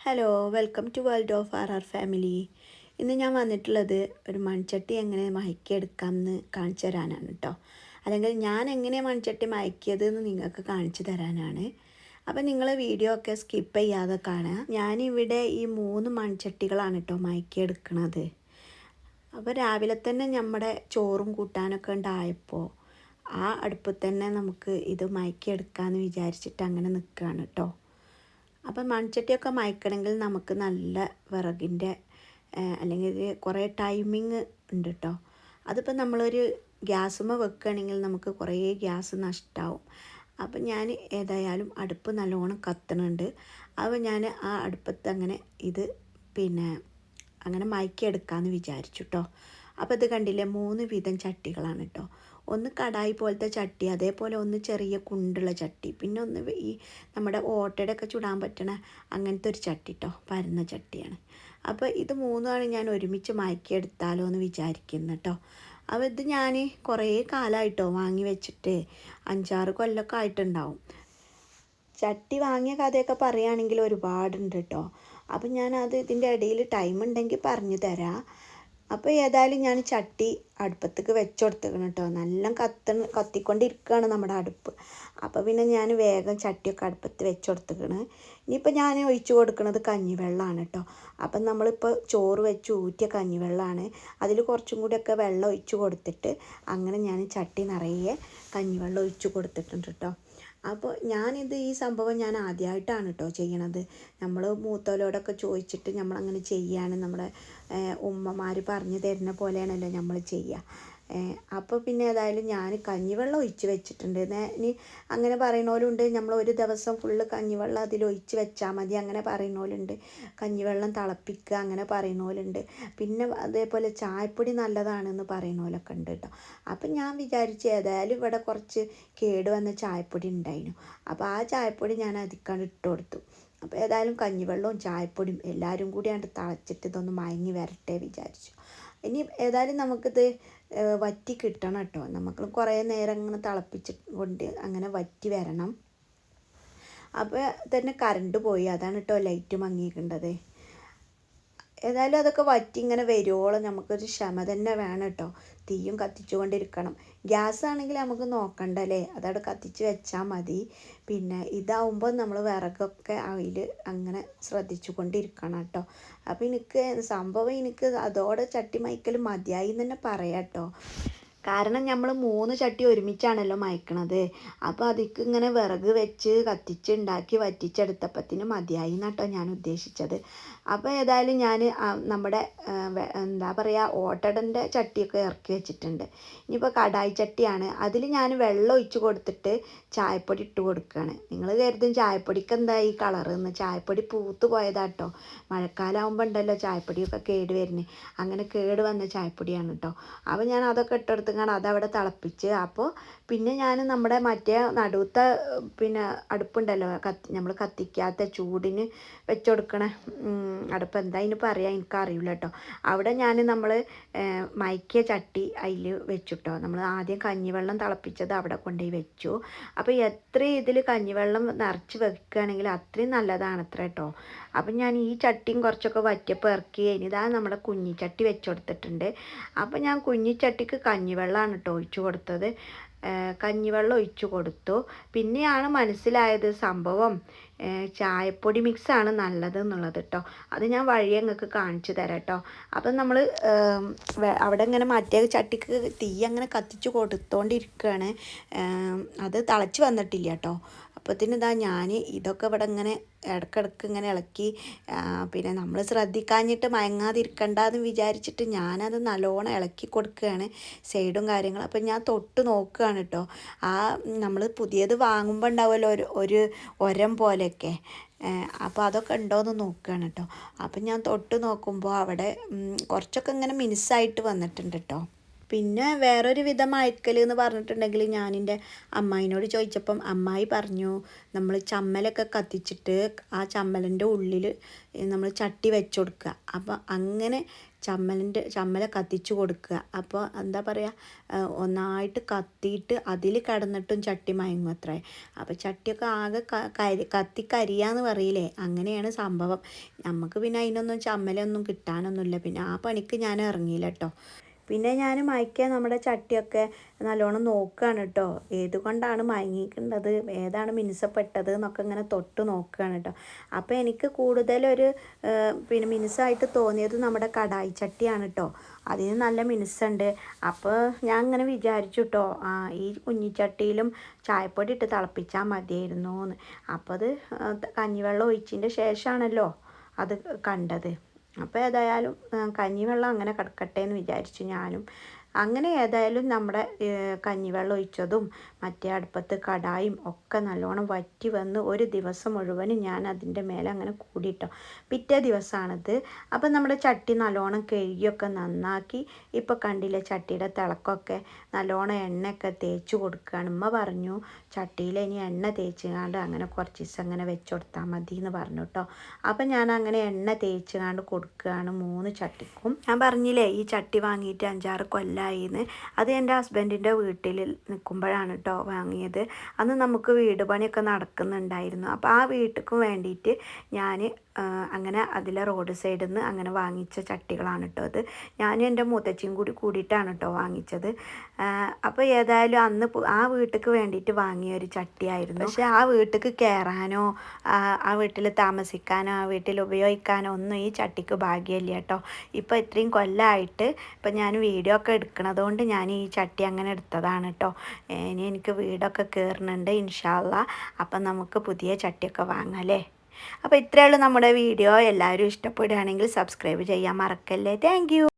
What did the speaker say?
Hello welcome to world of R R family ഇന്ന് ഞാൻ വന്നിട്ടുള്ളത് ഒരു മൺചട്ടി എങ്ങനെ മയക്കിയെടുക്കാം എന്ന് കാണിച്ചു തരാനാണ് കേട്ടോ അല്ലെങ്കിൽ ഞാൻ എങ്ങനെ മൺചട്ടി മയക്കിയത് എന്ന് നിങ്ങൾക്ക് കാണിച്ചു തരാനാണ്. അപ്പം നിങ്ങൾ വീഡിയോ ഒക്കെ സ്കിപ്പ് ചെയ്യാതെ കാണുക. ഞാനിവിടെ ഈ മൂന്ന് മൺചട്ടികളാണ് കേട്ടോ മയക്കിയെടുക്കണത്. അപ്പോൾ രാവിലെ തന്നെ നമ്മുടെ ചോറും കൂട്ടാനൊക്കെ ഉണ്ടായപ്പോൾ ആ അടുപ്പിൽ തന്നെ നമുക്ക് ഇത് മയക്കിയെടുക്കാമെന്ന് വിചാരിച്ചിട്ട് അങ്ങനെ നിൽക്കുകയാണ് കേട്ടോ അപ്പം മൺചട്ടിയൊക്കെ മയക്കണമെങ്കിൽ നമുക്ക് നല്ല വിറകിന്റെ അല്ലെങ്കിൽ കുറേ ടൈമിങ് ഉണ്ട് കേട്ടോ അതിപ്പോൾ നമ്മളൊരു ഗ്യാസുമ്മ വെക്കുകയാണെങ്കിൽ നമുക്ക് കുറേ ഗ്യാസ് നഷ്ടമാവും അപ്പം ഞാൻ ഏതായാലും അടുപ്പ് നല്ലോണം കത്തണുണ്ട്. അപ്പോൾ ഞാൻ ആ അടുപ്പത്ത് അങ്ങനെ ഇത് പിന്നെ അങ്ങനെ മയക്കിയെടുക്കാമെന്ന് വിചാരിച്ചു കേട്ടോ അപ്പോൾ ഇത് കണ്ടില്ലേ? മൂന്ന് വിധം ചട്ടികളാണ് കേട്ടോ ഒന്ന് കടായി പോലത്തെ ചട്ടി അതേപോലെ ഒന്ന് ചെറിയ കുണ്ടുള്ള ചട്ടി പിന്നെ ഒന്ന് ഈ നമ്മുടെ ഓട്ടയുടെ ഒക്കെ ചുടാൻ പറ്റണ അങ്ങനത്തെ ഒരു ചട്ടി കേട്ടോ പരന്ന ചട്ടിയാണ്. അപ്പോൾ ഇത് മൂന്നുമാണ് ഞാൻ ഒരുമിച്ച് മയക്കിയെടുത്താലോ എന്ന് വിചാരിക്കുന്നു കേട്ടോ അപ്പോൾ ഇത് ഞാൻ കുറേ കാലമായിട്ടോ വാങ്ങി വെച്ചിട്ട് അഞ്ചാറ് കൊല്ലമൊക്കെ ആയിട്ടുണ്ടാവും. ചട്ടി വാങ്ങിയ കഥയൊക്കെ പറയുകയാണെങ്കിൽ ഒരുപാടുണ്ട് കേട്ടോ അപ്പം ഞാനത് ഇതിന്റെ ഇടയിൽ ടൈം ഉണ്ടെങ്കിൽ പറഞ്ഞു തരാം. അപ്പോൾ ഏതായാലും ഞാൻ ചട്ടി അടുപ്പത്തേക്ക് വെച്ചുകൊടുത്തേക്കണം കേട്ടോ നല്ല കത്ത കത്തിക്കൊണ്ടിരിക്കുകയാണ് നമ്മുടെ അടുപ്പ്. അപ്പോൾ പിന്നെ ഞാൻ വേഗം ചട്ടിയൊക്കെ അടുപ്പത്ത് വെച്ചുകൊടുത്തേക്കണ് ഇനിയിപ്പോൾ ഞാൻ ഒഴിച്ചു കൊടുക്കുന്നത് കഞ്ഞിവെള്ളമാണ് കേട്ടോ അപ്പം നമ്മളിപ്പോൾ ചോറ് വെച്ച് ഊറ്റിയ കഞ്ഞിവെള്ളമാണ് അതിൽ കുറച്ചും കൂടിയൊക്കെ വെള്ളം ഒഴിച്ചു കൊടുത്തിട്ട് അങ്ങനെ ഞാൻ ചട്ടി നിറയെ കഞ്ഞിവെള്ളം ഒഴിച്ചു കൊടുത്തിട്ടുണ്ട് കേട്ടോ അപ്പോൾ ഞാനിത് ഈ സംഭവം ഞാൻ ആദ്യമായിട്ടാണ് കേട്ടോ ചെയ്യണത്. നമ്മൾ മൂത്തോലോടൊക്കെ ചോദിച്ചിട്ട് നമ്മളങ്ങനെ ചെയ്യാണ്. നമ്മുടെ ഉമ്മമാർ പറഞ്ഞു തരുന്ന പോലെയാണല്ലോ നമ്മൾ ചെയ്യുക അപ്പോൾ പിന്നെ ഏതായാലും ഞാൻ കഞ്ഞിവെള്ളം ഒഴിച്ച് വെച്ചിട്ടുണ്ട്. ഇനി അങ്ങനെ പറയണോലുണ്ട് നമ്മൾ ഒരു ദിവസം ഫുള്ള് കഞ്ഞിവെള്ളം അതിൽ ഒഴിച്ച് വെച്ചാൽ മതി അങ്ങനെ പറയണോലുണ്ട് കഞ്ഞിവെള്ളം തിളപ്പിക്കുക അങ്ങനെ പറയണോലുണ്ട് പിന്നെ അതേപോലെ ചായപ്പൊടി നല്ലതാണെന്ന് പറയണോലൊക്കെ ഉണ്ട് കേട്ടോ അപ്പം ഞാൻ വിചാരിച്ച് ഏതായാലും ഇവിടെ കുറച്ച് കേട് വന്ന ചായപ്പൊടി ഉണ്ടായിരുന്നു അപ്പോൾ ആ ചായപ്പൊടി ഞാൻ അതിക്കാണ്ട് ഇട്ട് കൊടുത്തു. അപ്പോൾ ഏതായാലും കഞ്ഞിവെള്ളവും ചായപ്പൊടിയും എല്ലാവരും കൂടിയാണ്ട് തളച്ചിട്ട് ഇതൊന്ന് മയങ്ങി വരട്ടെ വിചാരിച്ചു. ഇനി ഏതായാലും നമുക്കിത് വറ്റി കിട്ടണം കേട്ടോ. നമുക്ക് കുറേ നേരം ഇങ്ങനെ തിളപ്പിച്ച് കൊണ്ട് അങ്ങനെ വറ്റി വരണം. അപ്പോൾ തന്നെ കറണ്ട് പോയി. അതാണ് കേട്ടോ ലൈറ്റ് മങ്ങിയിട്ടുണ്ടത് ഏതായാലും അതൊക്കെ വറ്റി ഇങ്ങനെ വരുവോളം നമുക്കൊരു ക്ഷമ തന്നെ വേണം കേട്ടോ. തീയും കത്തിച്ചുകൊണ്ടിരിക്കണം. ഗ്യാസ് ആണെങ്കിൽ നമുക്ക് നോക്കണ്ടല്ലേ? അതവിടെ കത്തിച്ച് വെച്ചാൽ മതി. പിന്നെ ഇതാവുമ്പോൾ നമ്മൾ വിറകൊക്കെ അതിൽ അങ്ങനെ ശ്രദ്ധിച്ചു കൊണ്ടിരിക്കണം കേട്ടോ. അപ്പോൾ എനിക്ക് സംഭവം എനിക്ക് അതോടെ ചട്ടി മൈക്കൽ മതിയായി എന്ന് തന്നെ പറയാം കേട്ടോ. കാരണം നമ്മൾ മൂന്ന് ചട്ടി ഒരുമിച്ചാണല്ലോ മയക്കണത്. അപ്പോൾ അതിക്ക് ഇങ്ങനെ വിറക് വെച്ച് കത്തിച്ച് ഉണ്ടാക്കി വറ്റിച്ചെടുത്തപ്പത്തിന് മതിയായി എന്നാട്ടോ ഞാൻ ഉദ്ദേശിച്ചത്. അപ്പോൾ ഏതായാലും ഞാൻ നമ്മുടെ എന്താ പറയുക ഓട്ടടന്റെ ചട്ടിയൊക്കെ ഇറക്കി വെച്ചിട്ടുണ്ട്. ഇനിയിപ്പോൾ കടായി ചട്ടിയാണ്. അതിൽ ഞാൻ വെള്ളം ഒഴിച്ച് കൊടുത്തിട്ട് ചായപ്പൊടി ഇട്ട് കൊടുക്കുകയാണ് നിങ്ങൾ കരുതും ചായപ്പൊടിക്ക് എന്താ ഈ കളറെന്ന് ചായപ്പൊടി പൂത്ത് പോയതാട്ടോ. മഴക്കാലമാകുമ്പോൾ ഉണ്ടല്ലോ ചായപ്പൊടിയൊക്കെ കേട് വരുന്നത് അങ്ങനെ കേട് വന്ന ചായപ്പൊടിയാണ് കേട്ടോ അപ്പോൾ ഞാൻ അതൊക്കെ ഇട്ടെടുത്തുകൊണ്ട് അതവിടെ തിളപ്പിച്ച്. അപ്പോൾ പിന്നെ ഞാൻ നമ്മുടെ മറ്റേ നടുത്ത പിന്നെ അടുപ്പുണ്ടല്ലോ കത്തി നമ്മൾ കത്തിക്കാത്ത ചൂടിന് വെച്ച് കൊടുക്കണ അടുപ്പ്. എന്താ അതിന് പറയാം? എനിക്കറിയില്ല കേട്ടോ അവിടെ ഞാൻ നമ്മൾ മയക്കിയ ചട്ടി അതിൽ വെച്ചിട്ടോ. നമ്മൾ ആദ്യം കഞ്ഞിവെള്ളം തിളപ്പിച്ചത് അവിടെ കൊണ്ടുപോയി വെച്ചു. അപ്പോൾ എത്ര ഇതിൽ കഞ്ഞിവെള്ളം നിറച്ച് വെക്കുകയാണെങ്കിൽ അത്രയും നല്ലതാണ് അത്ര കേട്ടോ അപ്പം ഞാൻ ഈ ചട്ടിയും കുറച്ചൊക്കെ വറ്റിയപ്പോൾ ഇറക്കി. ഇനിതാ നമ്മുടെ കുഞ്ഞിച്ചട്ടി വെച്ച് കൊടുത്തിട്ടുണ്ട്. അപ്പം ഞാൻ കുഞ്ഞിച്ചട്ടിക്ക് കഞ്ഞിവെള്ളമാണ് കേട്ടോ ഒഴിച്ചു കൊടുത്തത്. കഞ്ഞിവെള്ളം ഒഴിച്ചു കൊടുത്തു. പിന്നെയാണ് മനസ്സിലായത് സംഭവം. ചായപ്പൊടി മിക്സാണ് നല്ലത് എന്നുള്ളത് കേട്ടോ അത് ഞാൻ വഴി അങ്ങക്ക് കാണിച്ചു തരാം കേട്ടോ അപ്പം നമ്മൾ അവിടെ ഇങ്ങനെ മറ്റേ ചട്ടിക്ക് തീ അങ്ങനെ കത്തിച്ച് കൊടുത്തോണ്ടിരിക്കുകയാണ് അത് തിളച്ച് വന്നിട്ടില്ല കേട്ടോ അപ്പത്തിന് ഇതാ ഞാൻ ഇതൊക്കെ ഇവിടെ ഇങ്ങനെ ഇടക്കിടക്ക് ഇങ്ങനെ ഇളക്കി പിന്നെ നമ്മൾ ശ്രദ്ധിക്കാഞ്ഞിട്ട് മയങ്ങാതിരിക്കണ്ടെന്ന് വിചാരിച്ചിട്ട് ഞാനത് നല്ലോണം ഇളക്കി കൊടുക്കുകയാണ് സൈഡും കാര്യങ്ങളും. അപ്പം ഞാൻ തൊട്ട് നോക്കുകയാണ് കേട്ടോ ആ നമ്മൾ പുതിയത് വാങ്ങുമ്പോൾ ഉണ്ടാവുമല്ലോ ഒരു ഒരു ഒരം പോലെയൊക്കെ അപ്പോൾ അതൊക്കെ ഉണ്ടോയെന്ന് നോക്കുകയാണ് കേട്ടോ അപ്പം ഞാൻ തൊട്ട് നോക്കുമ്പോൾ അവിടെ കുറച്ചൊക്കെ ഇങ്ങനെ മിനുസായിട്ട് വന്നിട്ടുണ്ട് കേട്ടോ പിന്നെ വേറൊരു വിധം അയക്കൽ എന്ന് പറഞ്ഞിട്ടുണ്ടെങ്കിൽ ഞാൻ എന്റെ അമ്മായിനോട് ചോദിച്ചപ്പം അമ്മായി പറഞ്ഞു നമ്മൾ ചമ്മലൊക്കെ കത്തിച്ചിട്ട് ആ ചമ്മലിന്റെ ഉള്ളിൽ നമ്മൾ ചട്ടി വെച്ച് കൊടുക്കുക. അപ്പോൾ അങ്ങനെ ചമ്മലിന്റെ ചമ്മല കത്തിച്ചു കൊടുക്കുക. അപ്പോൾ എന്താ പറയുക ഒന്നായിട്ട് കത്തിയിട്ട് അതിൽ കിടന്നിട്ടും ചട്ടി മയങ്ങും അത്രേ. അപ്പോൾ ചട്ടിയൊക്കെ ആകെ കരി കത്തി കരിയാന്ന് പറയില്ലേ? അങ്ങനെയാണ് സംഭവം. നമുക്ക് പിന്നെ അതിനൊന്നും ചമ്മലൊന്നും കിട്ടാനൊന്നുമില്ല. പിന്നെ ആ പണിക്ക് ഞാൻ ഇറങ്ങിയില്ല കേട്ടോ പിന്നെ ഞാൻ മയക്കാൻ നമ്മുടെ ചട്ടിയൊക്കെ നല്ലോണം നോക്കുകയാണ് കേട്ടോ ഏതുകൊണ്ടാണ് മയങ്ങിക്കേണ്ടത്? ഏതാണ് മിനുസപ്പെട്ടത്? എന്നൊക്കെ ഇങ്ങനെ തൊട്ട് നോക്കുകയാണ് കേട്ടോ അപ്പോൾ എനിക്ക് കൂടുതലൊരു പിന്നെ മിനുസായിട്ട് തോന്നിയത് നമ്മുടെ കടായി ചട്ടിയാണ് കേട്ടോ അതിന് നല്ല മിനുസുണ്ട്. അപ്പോൾ ഞാൻ അങ്ങനെ വിചാരിച്ചു കേട്ടോ ഈ കുഞ്ഞിച്ചട്ടിയിലും ചായപ്പൊടി ഇട്ട് തിളപ്പിച്ചാൽ മതിയായിരുന്നു എന്ന് അപ്പോൾ അത് കഞ്ഞിവെള്ളം ഒഴിച്ചതിന്റെ ശേഷമാണല്ലോ അത് കണ്ടത്. അപ്പോൾ ഏതായാലും കഞ്ഞിവെള്ളം അങ്ങനെ കിടക്കട്ടെ എന്ന് വിചാരിച്ചു ഞാനും അങ്ങനെ ഏതായാലും നമ്മുടെ കഞ്ഞിവെള്ളം ഒഴിച്ചതും മറ്റേ അടുപ്പത്ത് കടായും ഒക്കെ നല്ലോണം വറ്റി വന്ന് ഒരു ദിവസം മുഴുവനും ഞാൻ അതിന്റെ മേലെ അങ്ങനെ കൂടിയിട്ടോ. പിറ്റേ ദിവസമാണിത് അപ്പം നമ്മുടെ ചട്ടി നല്ലോണം കഴുകിയൊക്കെ നന്നാക്കി. ഇപ്പോൾ കണ്ടില്ലേ ചട്ടിയുടെ തിളക്കമൊക്കെ നല്ലോണം എണ്ണയൊക്കെ തേച്ച് കൊടുക്കുകയാണ് ഉമ്മ പറഞ്ഞു ചട്ടിയിൽ ഇനി എണ്ണ തേച്ചുകാണ്ട് അങ്ങനെ കുറച്ച് ദിവസം അങ്ങനെ വെച്ച് കൊടുത്താൽ മതി എന്ന് പറഞ്ഞു കേട്ടോ അപ്പം ഞാൻ അങ്ങനെ എണ്ണ തേച്ചുകാണ്ട് കൊടുക്കുകയാണ് മൂന്ന് ചട്ടിക്കും. ഞാൻ പറഞ്ഞില്ലേ ഈ ചട്ടി വാങ്ങിയിട്ട് അഞ്ചാറ് കൊല്ലമായിന്ന് അത് എന്റെ ഹസ്ബൻഡിന്റെ വീട്ടിൽ നിൽക്കുമ്പോഴാണ് കേട്ടോ വാങ്ങിയത്. അന്ന് നമുക്ക് വീട് പണിയൊക്കെ നടക്കുന്നുണ്ടായിരുന്നു. അപ്പോൾ ആ വീട്ടിലും വേണ്ടിയിട്ട് ഞാൻ അങ്ങനെ അതിലെ റോഡ് സൈഡിൽ നിന്ന് അങ്ങനെ വാങ്ങിച്ച ചട്ടികളാണ് കേട്ടോ അത്. ഞാനും എന്റെ മൂത്തച്ചിയും കൂടി കൂടിയിട്ടാണ് കേട്ടോ വാങ്ങിച്ചത്. അപ്പോൾ ഏതായാലും അന്ന് ആ വീട്ടിലേക്ക് വേണ്ടിയിട്ട് വാങ്ങിയ ഒരു ചട്ടിയായിരുന്നു. പക്ഷേ ആ വീട്ടിലേക്ക് കയറാനോ ആ വീട്ടിൽ താമസിക്കാനോ ആ വീട്ടിൽ ഉപയോഗിക്കാനോ ഒന്നും ഈ ചട്ടിക്ക് ഭാഗ്യമില്ല കേട്ടോ ഇപ്പോൾ ഇത്രയും കൊല്ലമായിട്ട് ഇപ്പം ഞാൻ വീഡിയോ ഒക്കെ എടുക്കണതുകൊണ്ട് ഞാൻ ഈ ചട്ടി അങ്ങനെ എടുത്തതാണ് കേട്ടോ ഇനി എനിക്ക് വീടൊക്കെ കയറുന്നുണ്ട് ഇൻഷാല്ല അപ്പം നമുക്ക് പുതിയ ചട്ടിയൊക്കെ വാങ്ങാം അല്ലേ? അപ്പോൾ ഇത്രയേ ഉള്ളൂ നമ്മുടെ വീഡിയോ. എല്ലാവരും ഇഷ്ടപ്പെടുകയാണെങ്കിൽ സബ്സ്ക്രൈബ് ചെയ്യാൻ മറക്കല്ലേ. താങ്ക്